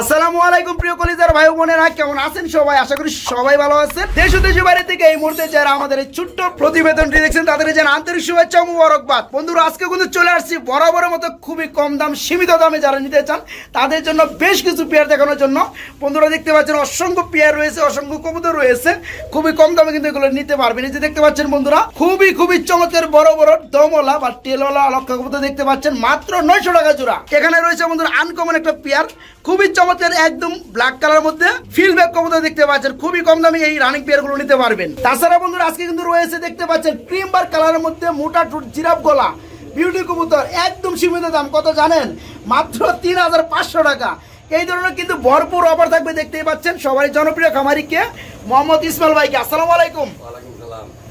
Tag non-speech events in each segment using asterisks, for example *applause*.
আসসালামু আলাইকুম প্রিয় কলিজার ভাই বোনেরা, কেমন আছেন সবাই? আশা করি সবাই ভালো আছেন। দেশ ও দেশের বাইরে থেকে এই মুহূর্তে যারা আমাদের এই ছোট্ট প্রতিবেদনটি দেখছেন, তাদের যেন আন্তরিক শুভেচ্ছা মুবারকবাদ। বন্ধুরা, আজকে কিন্তু চলে আসছি বরাবরের মতো খুবই কম দাম, সীমিত দামে যারা নিতে চান, তাদের জন্য বেশ কিছু পেয়ার দেখানোর জন্য। বন্ধুরা, দেখতে পাচ্ছেন অসংখ্য পেয়ার রয়েছে, অসংখ্য কবুতর রয়েছে। খুবই কম দামে কিন্তু এগুলো নিতে পারবেন। এই দেখতে পাচ্ছেন বন্ধুরা, খুবই খুবই চমৎকার বড় বড় দমলা বা টেলওয়ালা লক্ষা কবুতর দেখতে পাচ্ছেন, মাত্র নয়শো টাকা জোড়া। এখানে রয়েছে বন্ধুরা আনকমন একটা পেয়ার। খুবই চমৎকার একদম ব্ল্যাক কালার মধ্যে ফিল কবুতর দেখতে পাচ্ছেন। খুবই কম দামে এই রানিং পেয়ারগুলো নিতে পারবেন। তাছাড়া বন্ধুরা, আজকে কিন্তু রয়েছে দেখতে পাচ্ছেন ক্রিম বার কালারের মধ্যে মোটা জিরাফ গলা বিউটি কবুতর, একদম সীমিত দাম। কত জানেন? মাত্র তিন হাজার পাঁচশো টাকা। এই ধরনের কিন্তু ভরপুর অফার থাকবে দেখতেই পাচ্ছেন সবারই জনপ্রিয় খামারিকে মোহাম্মদ ইসমাইল ভাইকে। আসসালামু আলাইকুম।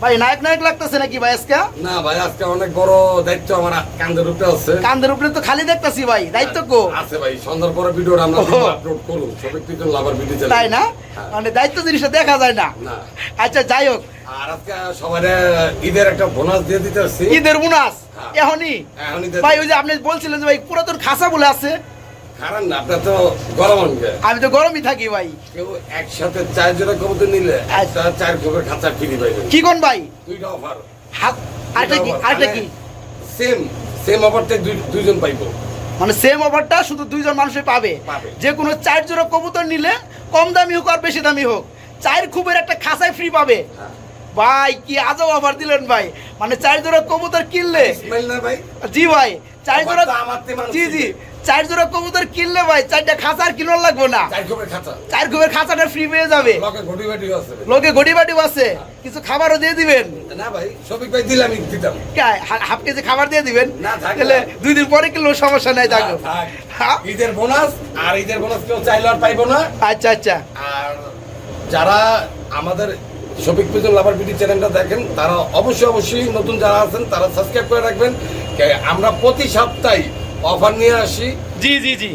ভাই নায়ক নায়ক লাগতেছে নাকি ভাই আজকে? না ভাই আজকে অনেক বড় দায়িত্ব আমার কান্দের উপরে আছে। কান্দের উপরে তো খালি দেখতেছি ভাই দায়িত্ব কো? আছে ভাই সন্ধ্যার পরে ভিডিওটা আমরা আপলোড সবাই তুই লাভার ভিডিও চালাই তাই না? হ্যাঁ। মানে দায়িত্ব জিনিসটা দেখা যায় না। না। আচ্ছা যাই হোক। আর আজকে সবাই ঈদের একটা বোনাস দিয়ে দিতে আসছি। ঈদের বোনাস হ্যাঁ। এখনই? এখনই ভাই ওই যে আপনি বলছিলেন যে ভাই পুরাতন খাসা বলে আছে। কারণ না আপনার তো গরম আনবে আমি তো গরমই থাকি ভাই। কেউ একসাথে চার জোড়া কবুতর নিলে আচ্ছা। চার খাঁচা ফিরি পাইবে। কি কোন ভাই? দুইটা অফার হাত আরেকটা কি আরেকটা কি? সেম সেম অফারতে দুইজন পাইবো। মানে সেম অফারটা শুধু দুইজন মানুষই পাবে। যে কোনো চার জোড়া কবুতর নিলে কম দামি হোক আর বেশি দামি হোক চার খুবের একটা খাসায় ফ্রি পাবে। হ্যাঁ। ভাই কি আজব অফার দিলেন ভাই। মানে চার জোড়া কবুতর কিনলে ভাই। জি ভাই চার জোড়া অফার তো আমার তে মানুষ জি জি। চার জোড়া কবুতর কিনলে ভাই চারটা খাঁচা আর কিনোর লাগবে না। চার খাঁচাটা ফ্রি পেয়ে যাবে। লকে ঘটি আছে কিছু খাবারও দিয়ে দিবেন। না ভাই সবিক ভাই দিতাম। হাফ কেজি খাবার দিয়ে দিবেন। তাহলে দুই দিন পরে কিনলেও সমস্যা নাই থাকো? ঈদের বোনাস আর ঈদের বোনাস কেউ চাইলে আর পাইবো না। আচ্ছা আচ্ছা। আর যারা আমাদের শফিক পিজন লাভার বিডি চ্যানেলটা দেখেন তারা অবশ্যই অবশ্যই নতুন যারা আছেন তারা সাবস্ক্রাইব করে রাখবেন। আমরা প্রতি সপ্তাহে অফার নিয়ে আসি। জি জি জি।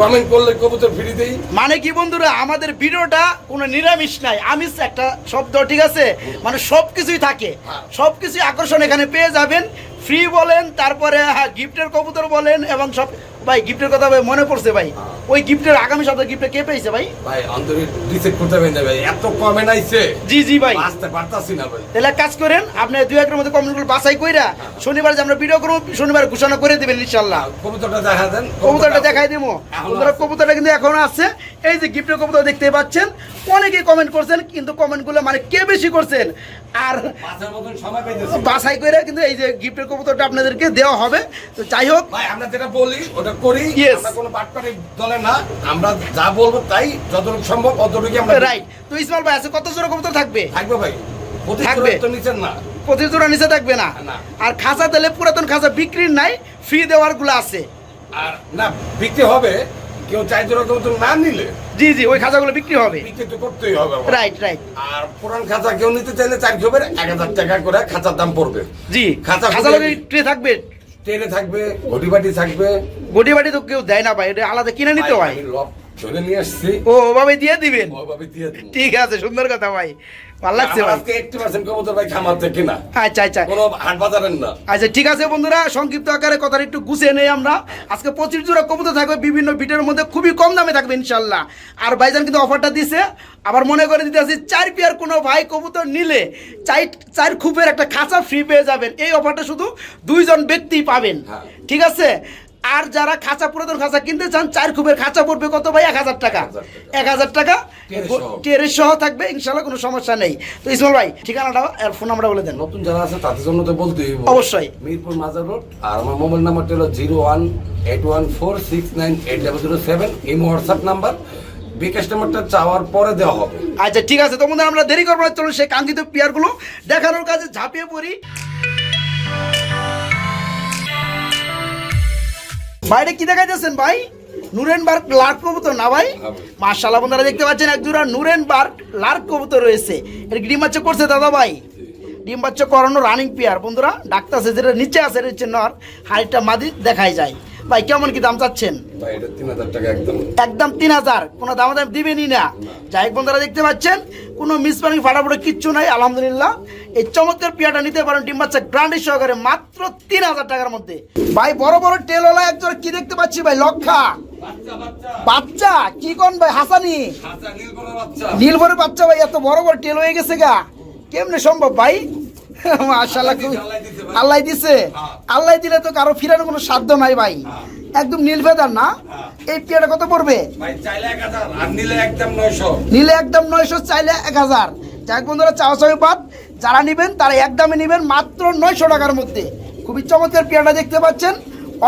কমেন্ট করলে কবুতর ফ্রি দেই। মানে কি বন্ধুরা আমাদের ভিডিওটা কোনো নিরামিষ নাই আমিষ একটা শব্দ ঠিক আছে? মানে সব কিছুই থাকে। সবকিছু সব কিছুই আকর্ষণ এখানে পেয়ে যাবেন। ফ্রি বলেন তারপরে হ্যাঁ গিফটের কবুতর বলেন এবং সব ভাই গিফটের কথা ভাই মনে পড়ছে ভাই। হ্যাঁ। ওই গিফটের আগামী সপ্তাহে গিফটে কে পেয়েছে ভাই? ভাই অন্তরিক রিসেট করতে না ভাই এত কমেন্ট আইছে জি জি ভাই। আসতে পারতাছি না ভাই। তাহলে কাজ করেন আপনি দুই একের মধ্যে কমেন্টগুলো বাছাই কইরা শনিবার যে আমরা ভিডিও করব শনিবার ঘোষণা করে দেবেন ইনশাআল্লাহ। কবুতরটা দেখা দেন কবুতরটা দেখাই দিব। কবুতরটা কিন্তু এখনও আছে। এই যে গিফটের কবুতর দেখতে পাচ্ছেন অনেকে কমেন্ট করছেন কিন্তু কমেন্টগুলো মানে কে বেশি করছেন? আর বাছাই করে কিন্তু এই যে গিফটের কবুতরটা আপনাদেরকে দেওয়া হবে। তো যাই হোক। ভাই আমরা যেটা বলি ওটা করি. আমরা কোনো বাটপারি দলে না। আমরা যা বলব তাই যতটুকু সম্ভব অতটুকু আমরা রাইট তো ইসমাল ভাই আছে কত জোড়া কবুতর থাকবে? থাকবে ভাই। থাকবে। তো নিচের না। পঁচিশ জোড়া নিচে থাকবে না। আর খাঁচা তেলে পুরাতন খাঁচা বিক্রির নাই ফ্রি দেওয়ারগুলো আছে। আর না বিক্রি হবে কেউ চাই জোড়া কেউ তো না নিলে। জি জি ওই খাঁচাগুলো বিক্রি হবে। বিক্রি তো করতেই হবে রাইট রাইট। আর পুরান খাঁচা কেউ নিতে চাইলে চার এক হাজার টাকা করে খাঁচার দাম পড়বে। জি খাঁচা খাঁচা ট্রে থাকবে? ট্রেনে থাকবে ঘটি বাটি থাকবে। গটি বাটি তো কেউ দেয় না ভাই এটা আলাদা কিনে নিতে হয়। ধরে নিয়ে আসছি। ও ওভাবে দিয়ে দিবেন? ওইভাবে দিয়ে দিবো। ঠিক আছে সুন্দর কথা ভাই। ভালো লাগছে আজকে এইটটি পার্সেন্ট কবুতর ভাই খামার থেকে না। আচ্ছা আচ্ছা। কোনো হাট বাজারের না। আচ্ছা ঠিক আছে বন্ধুরা সংক্ষিপ্ত আকারে কথাটা একটু গুছিয়ে নেই আমরা। আজকে পঁচিশ জোড়া কবুতর থাকবে বিভিন্ন বিটের মধ্যে খুবই কম দামে থাকবে ইনশাল্লাহ আর ভাইজান কিন্তু অফারটা দিছে। আবার মনে করে দিতে আসি চার পেয়ার কোনো ভাই কবুতর নিলে চার চার খুপের একটা খাঁচা ফ্রি পেয়ে যাবেন। এই অফারটা শুধু দুইজন ব্যক্তি পাবেন। হ্যাঁ। ঠিক আছে? আর যারা খাঁচা পুরাতন খাঁচা কিনতে চান চার খুপের খাঁচা পড়বে কত ভাই? এক হাজার টাকা। এক হাজার টাকা। টেরেস সহ। টেরের সহ থাকবে ইনশাল্লাহ কোনো সমস্যা নেই। তো ইসমাল ভাই ঠিকানাটা আর ফোন নাম্বারটা বলে দেন। নতুন যারা আছে তাদের জন্য তো বলতেই হবে। অবশ্যই। মিরপুর মাজার রোড আর আমার মোবাইল নাম্বারটা হলো zero one eight one four six nine eight double zero seven. এই হোয়াটসঅ্যাপ নাম্বার। বিকাশ নাম্বারটা চাওয়ার পরে দেওয়া হবে। আচ্ছা ঠিক আছে। তোমাদের আমরা দেরি করব চলুন সেই কাঙ্ক্ষিত পেয়ারগুলো দেখানোর কাজে ঝাঁপিয়ে পড়ি। বাইরে কি দেখাইতেছেন ভাই? নুরেন বার্ক লার্ক কবুতর না ভাই। মার্শাল্লাহ বন্ধুরা দেখতে পাচ্ছেন এক জোড়া নুরেনবার্গ লার্ক কবুতর রয়েছে। এর ডিম বাচ্চা করছে দাদা ভাই? ডিম বাচ্চা করানো রানিং পেয়ার বন্ধুরা। ডাক্তার আছে যেটা নিচে আছে এটা হচ্ছে নর। হাড়িটা মাদি দেখাই যায়। ভাই কেমন কি দাম চাচ্ছেন? ভাই এটা তিন হাজার টাকা একদম। একদম তিন হাজার। কোনো দাম দাম দিবেনই না। যাই হোক বন্ধুরা দেখতে পাচ্ছেন কোনো মিসপানি ফাটাফাটি কিচ্ছু নাই আলহামদুলিল্লাহ। এই চমৎকার পিয়াটা নিতে পারেন ডিম বাচ্চা গ্রান্ডি সহকারে মাত্র তিন হাজার টাকার মধ্যে। ভাই বড় বড় টেলওয়ালা একজন কি দেখতে পাচ্ছি ভাই? লক্ষা। বাচ্চা বাচ্চা। বাচ্চা? কি কোন ভাই হাসানি? বাচ্চা। বাচ্চা ভাই এত বড় বড় টেল হয়ে গেছে গা। কেমনে সম্ভব ভাই? *laughs* মাশাআল্লাহ আল্লাহ দিছে আল্লাহ হ্যাঁ। আল্লাহ দিলে তো কারও ফিরানোর কোনো সাধ্য নাই ভাই। একদম নীল ফেদার না? এই পেয়ারটা কত পড়বে? নিলে একদম নয়শো। নিলে একদম নয়শো চাইলে এক হাজার। যাই বন্ধুরা চাওয়া বাদ। যারা নেবেন তারা একদমে নেবেন মাত্র নয়শো টাকার মধ্যে। খুবই চমৎকার পেয়ারটা দেখতে পাচ্ছেন।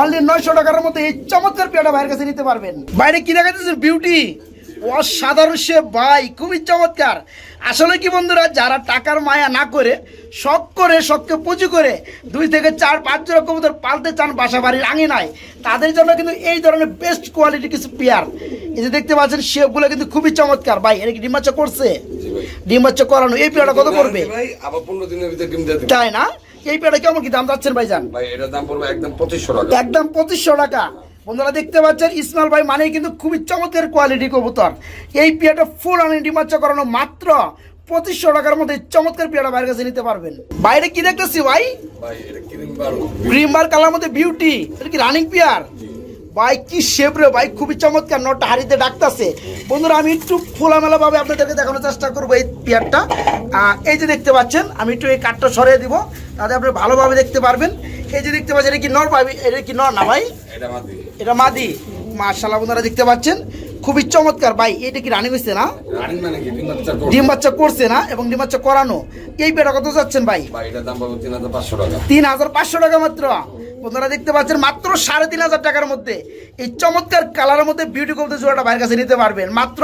অনলি নয়শো টাকার মধ্যে এই চমৎকার পেয়ারটা ভাইয়ের কাছে নিতে পারবেন। বাইরে কি দেখাচ্ছেন বিউটি অসাধারণ সে ভাই খুবই চমৎকার। আসলে কি বন্ধুরা যারা টাকার মায়া না করে শখ করে শখকে পুঁজি করে দুই থেকে চার পাঁচ জোড়া কবুতর পালতে চান বাসা বাড়ির আঙিনায় তাদের জন্য কিন্তু এই ধরনের বেস্ট কোয়ালিটি কিছু পেয়ার। এই যে দেখতে পাচ্ছেন শেপগুলো কিন্তু খুবই চমৎকার। ভাই এটা কি ডিমাচা করছে? জি ভাই ডিম বাচ্চা করানো এই পেয়ারটা কত ভাই দিবেন তাই না? এই পেয়ারটা কেমন কি দাম যাচ্ছেন ভাইজান? ভাই এটার দাম পড়বে একদম পঁচিশশো টাকা। একদম পঁচিশশো টাকা। বন্ধুরা দেখতে পাচ্ছেন ইসমাইল ভাই মানে কিন্তু খুবই চমৎকার কোয়ালিটি কবুতর। এই পেয়ারটা ফুল আনি ডিমাচ্চা করানো মাত্র পঁচিশশো টাকার মধ্যে চমৎকার পেয়ারটা বাইরের কাছে নিতে পারবেন। বাইরে কি দেখতেছি ভাই? ক্রিম বার কালার মধ্যে বিউটি এটা কি রানিং পিয়ার ভাই কি শেপ রে ভাই খুবই চমৎকার নটা হাড়িতে ডাকতেছে। বন্ধুরা আমি একটু খোলামেলা ভাবে আপনাদেরকে দেখানোর চেষ্টা করব এই পেয়ারটা। এই যে দেখতে পাচ্ছেন আমি একটু এই কাঠটা সরিয়ে দিব তাহলে আপনি ভালোভাবে দেখতে পারবেন। এই যে দেখতে পাচ্ছেন এটা কি নর পাবি এটা কি নর না ভাই? এটা এটা মাদি। মার্শাল আপনারা দেখতে পাচ্ছেন। খুবই চমৎকার। ভাই এটা কি রানিং হয়েছে না? ডিম বাচ্চা করছে। না এবং ডিম বাচ্চা করানো। এই বেটা কত যাচ্ছেন ভাই? তিন হাজার পাঁচশো টাকা মাত্র। বন্ধুরা দেখতে পাচ্ছেন মাত্র সাড়ে তিন হাজার টাকার মধ্যে। এই চমৎকার কালারের মধ্যে বিউটি কবুতর জোড়াটা ভাইয়ের কাছে নিতে পারবেন। মাত্র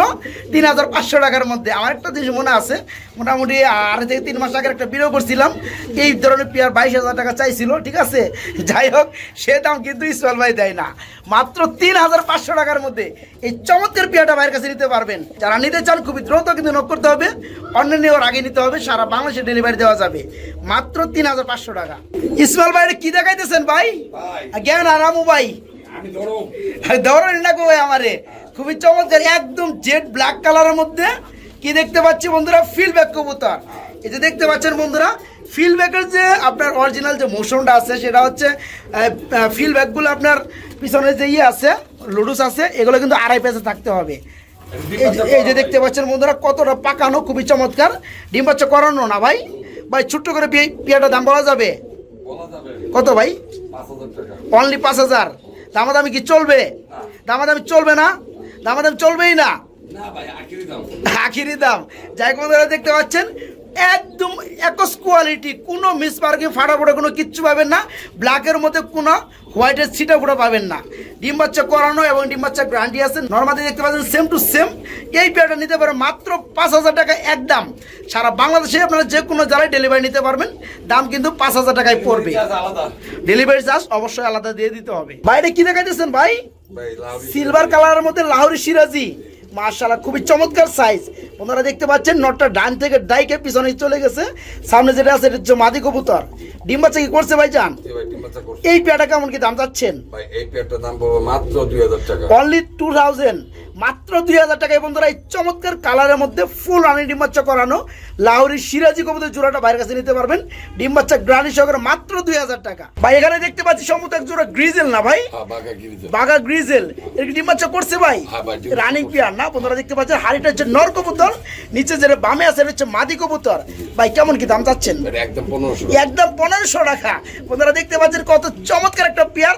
তিন হাজার পাঁচশো টাকার মধ্যে। আমার একটা জিনিস মনে আছে, মোটামুটি আড়াই থেকে তিন মাস আগের একটা ভিডিও করছিলাম। এই ধরনের পেয়ার বাইশ হাজার টাকা চাইছিল, ঠিক আছে? যাই হোক, সে দাম কিন্তু ইসমাল ভাই দেয় না। মাত্র তিন হাজার পাঁচশো টাকার মধ্যে এই চমৎকার পেয়ারটা ভাইয়ের কাছে নিতে পারবেন। যারা নিতে চান, খুবই দ্রুত কিন্তু নক করতে হবে। অন্য নেওয়ার আগে নিতে হবে, সারা বাংলাদেশে ডেলিভারি দেওয়া যাবে। মাত্র তিন হাজার পাঁচশো টাকা। ইসমাল ভাই কি দেখাইতেছেন ভাই? ভাই? জ্ঞান আরামু ভাই। আমি ধরো না গো ভাই আমারে। খুবই চমৎকার একদম জেড ব্ল্যাক কালারের মধ্যে। কি দেখতে পাচ্ছি বন্ধুরা? ফিল ব্যাক কবুতর। এই যে দেখতে পাচ্ছেন বন্ধুরা ফিল ব্যাকের যে আপনার অরিজিনাল যে মোশনটা আছে সেটা হচ্ছে ফিল ব্যাকগুলো আপনার পিছনে যে ইয়ে আছে লুডুস আছে এগুলো কিন্তু আড়াই পেসে থাকতে হবে। এই যে- এই যে দেখতে পাচ্ছেন বন্ধুরা কতটা পাকানো খুবই চমৎকার। ডিম বাচ্চা করানো না ভাই। ভাই ছোট্ট করে পি- পিয়াটা দাম বলা যাবে? কত ভাই? পাঁচ অনলি পাঁচ হাজার। দামাদামি কি চলবে? দামাদামি চলবে না? দামাদামি চলবেই না? আখিরি দাম। যাই কোন দেখতে পাচ্ছেন একদম একস কোয়ালিটি কোনো মিস পার্কিং ফাটাফোটা কোনো কিচ্ছু পাবেন না। ব্ল্যাকের মধ্যে কোনো হোয়াইটের ছিটা ফুটা পাবেন না। ডিম বাচ্চা করানো এবং ডিম বাচ্চা গ্রান্টি আছে। নর্মালি দেখতে পাচ্ছেন সেম টু সেম এই পেয়ারটা নিতে পারেন মাত্র পাঁচ হাজার টাকা একদম। সারা বাংলাদেশে আপনারা যে কোনো জায়গায় ডেলিভারি নিতে পারবেন। দাম কিন্তু পাঁচ হাজার টাকায় পড়বে। ডেলিভারি চার্জ অবশ্যই আলাদা দিয়ে দিতে হবে। বাইরে কি দেখাইতেছেন ভাই? সিলভার কালারের মধ্যে লাহোরি সিরাজি। মার্শাল্লাহ খুবই চমৎকার সাইজ আপনারা দেখতে পাচ্ছেন নটটা ডান থেকে ডাইকে পিছনে চলে গেছে। সামনে যেটা আছে এটা হচ্ছে মাদি কবুতর। ডিম বাচ্চা কি করছে ভাই যান জি ভাই ডিম বাচ্চা করছে। এই পেয়াটা কেমন কি দাম চাচ্ছেন? ভাই এই পেয়ারটার দাম পড়বে মাত্র দুই হাজার টাকা। অনলি টু থাউজেন্ড মাত্র দুই হাজার টাকায় বন্ধুরা এই চমৎকার কালারের মধ্যে ফুল রানি ডিম বাচ্চা করানো লাহোরি সিরাজি কবুতর জোড়াটা বাইরের কাছে নিতে পারবেন। ডিম বাচ্চা গ্রানি সহকারে মাত্র দুই হাজার টাকা। ভাই এখানে দেখতে পাচ্ছি সম্ভবত এক জোড়া গ্রিজেল না ভাই? হ্যাঁ বাঘা গ্রিজেল এর ডিম বাচ্চা করছে ভাই? হ্যাঁ রানিং পিয়ার না? বন্ধুরা দেখতে পাচ্ছেন হাড়িটা হচ্ছে নর কবুতর নিচে যেটা বামে আছে এটা হচ্ছে মাদি কবুতর। ভাই কেমন কি দাম চাচ্ছেন? একদম পনেরোশো টাকা। বন্ধুরা দেখতে পাচ্ছেন কত চমৎকার একটা পেয়ার।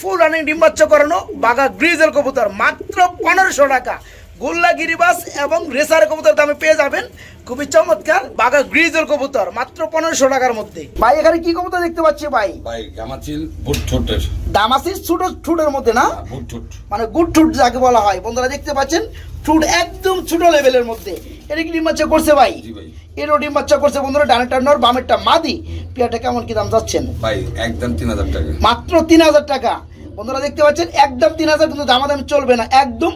ফুল রানিং ডিম বাচ্চা করানো বাঘা গ্রিজেল কবুতর মাত্র পনেরোশো টাকা। গোল্লা গিরিবাস এবং রেসার কবুতর দামে পেয়ে যাবেন। খুবই চমৎকার বাঘা গ্রিজেল কবুতর মাত্র পনেরোশো টাকার মধ্যে। ভাই এখানে কি কবুতর দেখতে পাচ্ছি ভাই? ভাই গামাচিল বুট ছোটের দাম ছোট ঠুটের মধ্যে না? বুট ছোট মানে গুড ঠুট যাকে বলা হয়। বন্ধুরা দেখতে পাচ্ছেন? ঠুট একদম ছোট লেভেলের মধ্যে। এটা কি ডিম বাচ্চা করছে ভাই? জি ভাই। এরও ডিম করছে বন্ধুরা ডানেরটা নর বামেরটা মাদি। পেয়ারটা কেমন কি দাম যাচ্ছেন? ভাই একদম তিন হাজার টাকা। মাত্র তিন হাজার টাকা। বন্ধুরা দেখতে পাচ্ছেন একদম তিন হাজার কিন্তু দামাদামি চলবে না। একদম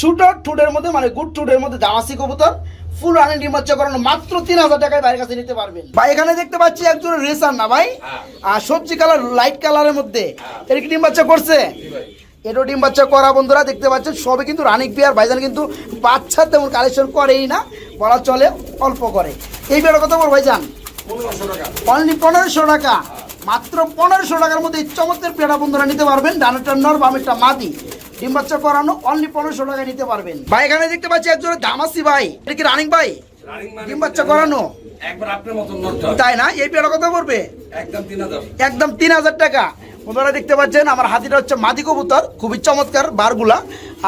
ছোট ঠুটের মধ্যে মানে গুড ঠুটের মধ্যে দামাসি কবুতর ফুল রানিং ডিম বাচ্চা করানো মাত্র তিন হাজার টাকায় বাইরের কাছে নিতে পারবেন। ভাই এখানে দেখতে পাচ্ছি একজন রেসার না ভাই? হ্যাঁ। আর সবজি কালার লাইট কালারের মধ্যে। এর কি ডিম বাচ্চা করছে? এটো ডিম বাচ্চা করা বন্ধুরা দেখতে পাচ্ছেন সবে কিন্তু রানিক বিয়ার ভাইজান কিন্তু বাচ্চা তেমন কালেকশন করেই না বলা চলে অল্প করে। এই বিয়ারটা কত বড় ভাইজান। পনেরোশো টাকা। অনলি পনেরোশো টাকা। মাত্র পনেরোশো টাকার মধ্যে এই চমৎকার পেয়ারা বন্ধুরা নিতে পারবেন। ডানেরটা নর বামেরটা মাদি। ডিম বাচ্চা করানো অনলি পনেরোশো টাকায় নিতে পারবেন। ভাই এখানে দেখতে পাচ্ছি একজন দামাসি ভাই। এটা কি রানিং ভাই? মানে ডিম বাচ্চা করানো? তাই না? এই পেয়ারা কত পড়বে? একদম তিন হাজার। টাকা। বন্ধুরা দেখতে পাচ্ছেন আমার হাতিটা হচ্ছে মাদি কবুতর। খুবই চমৎকার বারগুলা।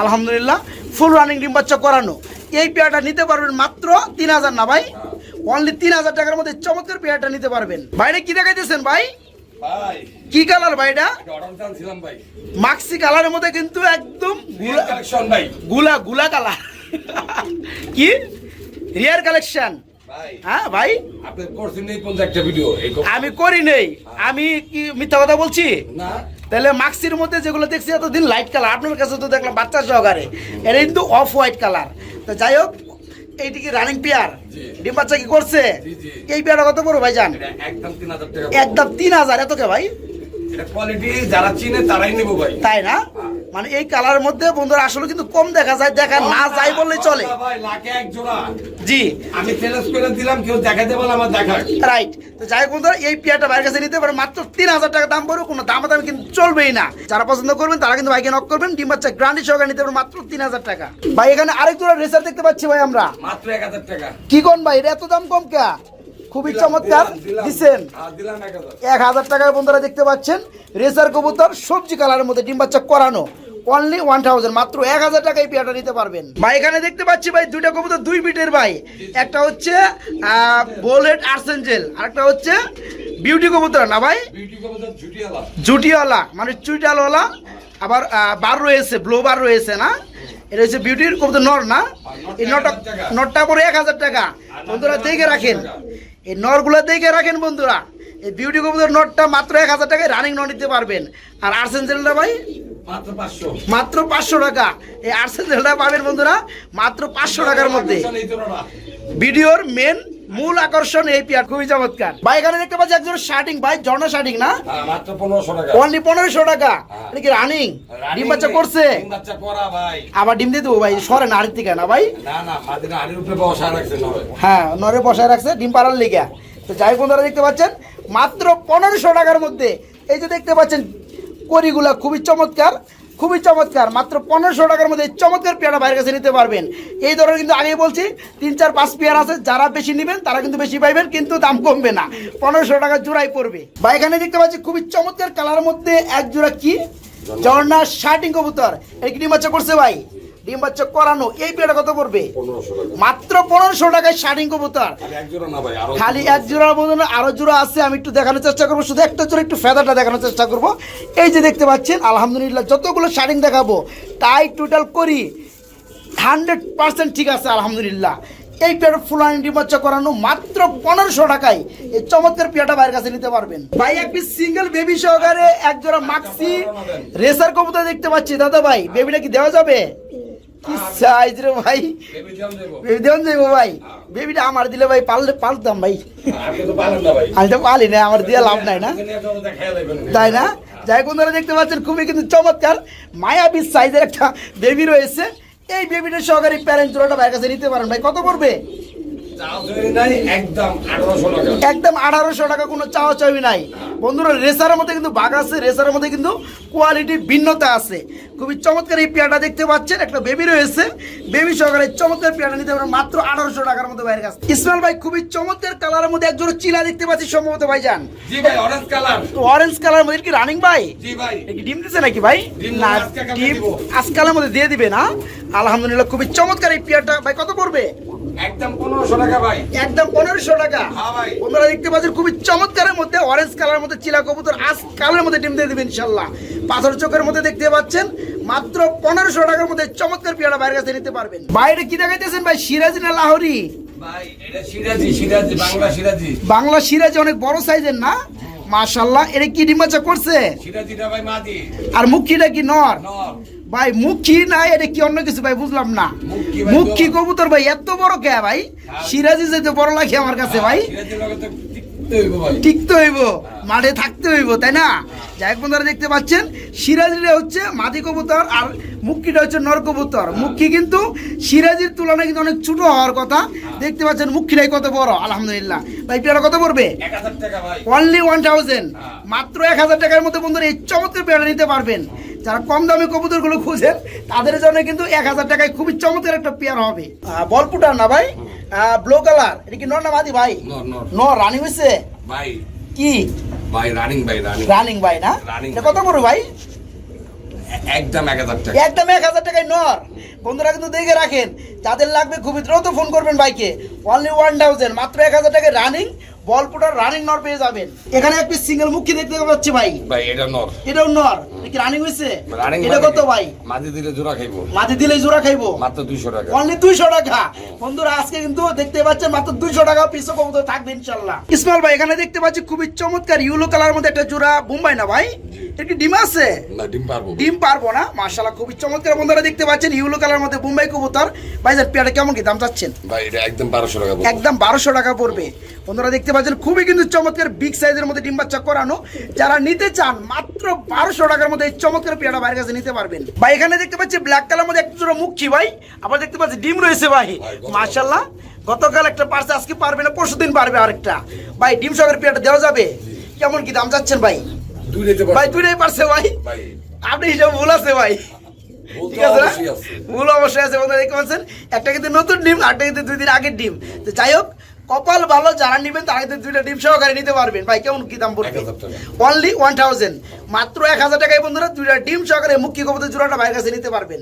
আলহামদুলিল্লাহ ফুল রানিং ডিম বাচ্চা করানো। এই পেয়ারটা নিতে পারবেন মাত্র তিন হাজার না ভাই? অনলি তিন হাজার টাকার মধ্যে চমৎকার পেয়ারটা নিতে পারবেন। বাইরে কি দেখাইতেছেন ভাই? কি কালার ভাই এটা? একটা অর্ডার চাচ্ছিলাম ভাই। মাক্সি কালারের মধ্যে কিন্তু একদমগুলা গুলা কালার। কি? রিয়ার কালেকশন হ্যাঁ ভাই। আমি করি নেই। আমি কি মিথ্যা কথা বলছি? তাহলে মাক্সির মধ্যে যেগুলো দেখছি এতদিন লাইট কালার আপনার কাছে তো দেখলাম বাচ্চা সহকারে। এটা কিন্তু অফ হোয়াইট কালার তো যাই হোক এইটি কি রানিং পেয়ার। ডিম বাচ্চা কি করছে। এই পেয়ারটা কত বড় ভাই জান? একদম তিন হাজার। এত কে ভাই? এটা কোয়ালিটি যারা চিনে তারাই নেব ভাই। তাই না? মানে এই কালারের মধ্যে বন্ধুরা আসলে কিন্তু কম দেখা যায় দেখা না যায় বললেই চলে। ভাই লাখে এক জোড়া। জি। আমি চ্যালেঞ্জ করে দিলাম কেউ দেখাতে পারলে আমার দেখাক রাইট তো যাই হোক বন্ধুরা এই পেয়ারটা ভাইয়ের কাছে নিতে পারে মাত্র তিন হাজার টাকা দাম পড়বে কোনো দাম দাম কিন্তু চলবেই না। যারা পছন্দ করবেন তারা কিন্তু ভাইকে নক করবেন ডিম বাচ্চা গ্রান্ডি সহকারে নিতে পারবেন মাত্র তিন হাজার টাকা। ভাই এখানে আরেক জোড়া রেসার দেখতে পাচ্ছি ভাই আমরা। মাত্র এক হাজার টাকা। কি কোন ভাই? এটা এত দাম কম কে? খুবই চমৎকার। দিচ্ছেন এক হাজার টাকায় বন্ধুরা দেখতে পাচ্ছেন। রেসার কবুতর, সবজি কালারের মধ্যে ডিম বাচ্চা করানো। অনলি ওয়ান থাউজেন্ড মাত্র এক হাজার টাকায় পেয়ারটা নিতে পারবেন। ভাই, এখানে দেখতে পাচ্ছি ভাই, দুইটা কবুতর, দুই বিটের ভাই। একটা হচ্ছে বোলেট আর্সেঞ্জেল আরেকটা হচ্ছে বিউটি কবুতর না ভাই? জুটিওয়ালা মানে চুইটালওয়ালা। আবার বার রয়েছে ব্লো বার রয়েছে না? এটা হচ্ছে বিউটির কবুতর, নর না? এই নটা নটটা পরে এক হাজার টাকা। বন্ধুরা দেখে রাখেন। এই নরগুলো দেখে রাখেন বন্ধুরা। এই বিউটি কবুতর নটটা মাত্র এক হাজার টাকায় রানিং নট নিতে পারবেন। আর আর্সেঞ্জেলটা ভাই? মাত্র পাঁচশো। টাকা। এই আর্সেঞ্জেলটা পাবেন বন্ধুরা মাত্র পাঁচশো টাকার মধ্যে। ভিডিওর মেন মূল আকর্ষণ এই পেয়ার খুবই চমৎকার। ভাই এখানে দেখতে পাচ্ছি একজন শার্টিং ভাই ঝর্ণা শার্টিং না? হ্যাঁ, মাত্র পনেরোশো টাকা। অনলি পনেরোশো টাকা। এটা কি রানিং ডিম বাচ্চা করছে? আবার ডিম দিয়ে দেবো ভাই সরে নারীর থেকে না ভাই? হ্যাঁ নরে বসায় রাখছে ডিম পাড়ার লিগে। তো যাই বন্ধুরা দেখতে পাচ্ছেন মাত্র পনেরোশো টাকার মধ্যে। এই যে দেখতে পাচ্ছেন করিগুলা খুবই চমৎকার। খুবই চমৎকার। মাত্র পনেরোশো টাকার মধ্যে এই চমৎকার পেয়ারা বাইরের কাছে নিতে পারবেন। এই ধরনের কিন্তু আগেই বলছি তিন চার পাঁচ পেয়ারা আছে যারা বেশি নেবেন তারা কিন্তু বেশি পাইবেন কিন্তু দাম কমবে না। পনেরোশো টাকা জোড়াই পড়বে। বা এখানে দেখতে পাচ্ছি খুবই চমৎকার কালার মধ্যে এক জোড়া কি? ঝর্ণা শার্টিং কবুতর। এই কি ডিম করছে ভাই? ডিম বাচ্চা করানো এই পেয়ারা কত পড়বে মাত্র পনেরোশো টাকায় শার্টিং কবুতর। খালি এক জোড়া না আরও জোড়া আছে আমি একটু দেখানোর চেষ্টা করব। শুধু একটা জোড়া একটু ফেদারটা দেখানোর চেষ্টা করব। এই যে দেখতে পাচ্ছেন আলহামদুলিল্লাহ যতগুলো শাড়িং দেখাবো তাই টোটাল করি। হান্ড্রেড পার্সেন্ট ঠিক আছে আলহামদুলিল্লাহ। এই পেয়ারটা ফুলানি ডিমাচ্চা করানো মাত্র পনেরোশো টাকায়। এই চমৎকার পেয়ারটা বাইরের কাছে নিতে পারবেন। ভাই এক পিস সিঙ্গেল বেবি সহকারে এক জোড়া মাক্সি রেসার কবুতর দেখতে পাচ্ছি। দাদা ভাই বেবিটা কি দেওয়া যাবে? কি সাইজ রে ভাই? বেবি যাইবো ভাই। বেবিটা আমার দিলে ভাই ভাই। আমি তো পালি না আমার দিয়ে লাভ নাই না। তাই না? যাই বন্ধুরা দেখতে পাচ্ছেন খুবই কিন্তু চমৎকার মায়াবী সাইজের একটা বেবি রয়েছে। এই বেবিটা সহকারী প্যারেন্ট জোড়াটা ভাইয়ের কাছে নিতে পারেন ভাই। কত নাই একদম আঠারোশো টাকা। কোনো চাওয়া চাওয়ি নাই। বন্ধুরা রেসারের মধ্যে কিন্তু বাঘ আছে রেসারের মধ্যে কিন্তু কোয়ালিটি ভিন্নতা আছে। খুবই চমৎকার এই পেয়ারটা দেখতে পাচ্ছেন একটা বেবি রয়েছে। বেবি সহকারে চমৎকার পেয়ারটা নিতে পারেন মাত্র আঠারোশো টাকার মধ্যে বাইরের কাছে ইসমাইল ভাই খুবই চমৎকার কালারের মধ্যে একজোড়া চিলা দেখতে পাচ্ছি সম্ভবত ভাই যান অরেঞ্জ কালার মধ্যে কি রানিং ভাই? ডিম দিছে নাকি ভাই? ডিম না ডিম আজকালের মধ্যে দিয়ে দিবে না। আলহামদুলিল্লাহ খুবই চমৎকার এই পেয়ারটা। ভাই কত পড়বে? একদম পনেরোশো টাকা ভাই। একদম পনেরোশো টাকা। হ্যাঁ ভাই। বন্ধুরা দেখতে পাচ্ছেন খুবই চমৎকারের মধ্যে অরেঞ্জ কালার মধ্যে চিলা কবুতর আজ কালের মধ্যে ডিম দিয়ে দিবেন ইনশাল্লাহ। পাথর চোখের মধ্যে দেখতে পাচ্ছেন মাত্র পনেরোশো টাকার মধ্যে চমৎকার পেয়ারা বাইরের কাছে নিতে পারবেন। বাইরে কি দেখাইতেছেন ভাই? সিরাজি না লাহরি? ভাই এটা সিরাজি সিরাজি বাংলা সিরাজি। বাংলা সিরাজি অনেক বড় সাইজের না? মাশাল্লাহ এটা কি ডিমাচা করছে? ভাই আর মুখিটা কি নর? ভাই মুখী না এটা কি অন্য কিছু? ভাই বুঝলাম না। মুখী ভাই কবুতর ভাই? এত বড় কে ভাই? সিরাজি যেতে বড় লাগে আমার কাছে ভাই। লগে তো টিকতে হইব মাঠে থাকতে হইব তাই না? যাই হোক বন্ধুরা দেখতে পাচ্ছেন সিরাজিটা হচ্ছে মাদি কবুতর আর মুক্কিটা হচ্ছে নর কবুতর। মুক্কি কিন্তু সিরাজির তুলনায় কিন্তু অনেক ছোট হওয়ার কথা। দেখতে পাচ্ছেন মুক্তিটাই কত বড় আলহামদুলিল্লাহ। ভাই পেয়ারা কত পড়বে? অনলি ওয়ান থাউজেন্ড মাত্র এক হাজার টাকার মধ্যে বন্ধুরা এই চমৎকার পেয়ারা নিতে পারবেন। যারা কম দামি কবুতরগুলো খুঁজেন তাদের জন্য কিন্তু এক হাজার টাকায় খুবই চমৎকার একটা পেয়ার হবে। বলপুটার না ভাই? Blue colour. এটা কি নর না মাদি ভাই। ন রানিং হয়েছে ভাই। কি? ভাই রানিং ভাই রানিং। রানিং ভাই না? এটা কত বড় ভাই? একদম এক হাজার টাকা। একদম এক হাজার টাকায় নর। বন্ধুরা কিন্তু দেখে রাখেন যাদের লাগবে খুবই দ্রুত ফোন করবেন বাইকে অনলি ওয়ান থাউজেন্ড মাত্র এক হাজার টাকায় রানিং বল পুটার রানিং নর পেয়ে যাবেন। এখানে একটি সিঙ্গেল মুখী দেখতে পাচ্ছি ভাই। ভাই এটা নর এটাও নর কি রানিং রানিং এটা কত ভাই? মাঝে দিলে জোড়া খাইবো। মাঝে দিলে জোড়া খাইবো। মাত্র দুইশো টাকা। অনলি দুইশো টাকা। বন্ধুরা আজকে কিন্তু দেখতে পাচ্ছেন মাত্র দুইশো টাকা পিসও কবুতর থাকবে ইসমাইল ভাই এখানে দেখতে পাচ্ছি খুবই চমৎকার ইউলো কালার মধ্যে একটা জোড়া বোম্বাই না ভাই? একটি ডিম আছে? না ডিম পারব। ডিম পারব না। মার্শাল্লাহ খুবই চমৎকার। বন্ধুরা দেখতে পাচ্ছেন ইউলো কালার মধ্যে বোম্বাই কবুতর। ভাইজান পেয়ারটা কেমন কি? দাম চাচ্ছেন? ভাই এটা একদম বারোশো টাকা একদম বারোশো টাকা পড়বে। বন্ধুরা দেখতে পাচ্ছেন খুবই কিন্তু চমৎকার বিগ সাইজের মধ্যে ডিম বাচ্চা করানো। যারা নিতে চান মাত্র বারোশো টাকার মধ্যে এই চমৎকার পেয়ারা বাইরের কাছে নিতে পারবেন। ভাই এখানে দেখতে পাচ্ছি ব্ল্যাক কালার মধ্যে একটা মুখছি ভাই। আবার দেখতে পাচ্ছি ডিম রয়েছে ভাই। মার্শাল্লাহ গতকাল একটা পারছে আজকে পারবে না পরশু দিন পারবে আরেকটা। ভাই ডিম সকের পেয়ারটা দেওয়া যাবে? কেমন কি দাম চাচ্ছেন ভাই? দুই ভাই দুইটাই পারছে ভাই। আপনি হিসাব ভুল আছে ভাই। ভুল ঠিক আছে না? অবশ্যই আছে। ভুল অবশ্যই আছে বন্ধুরা দেখতে পাচ্ছেন? একটা কিন্তু নতুন ডিম আরটা কিন্তু দুই দিন আগের ডিম। তো যাই হোক কপাল ভালো যারা নেবেন তারা কিন্তু দুইটা ডিম সহকারে নিতে পারবেন। ভাই কেমন কি দাম পড়বে? 1000 অনলি ওয়ান থাউজেন্ড মাত্র এক হাজার টাকায় বন্ধুরা দুইটা ডিম সহকারে মুখ্য কবুতর জোড়াটা ভাইয়ের কাছে নিতে পারবেন।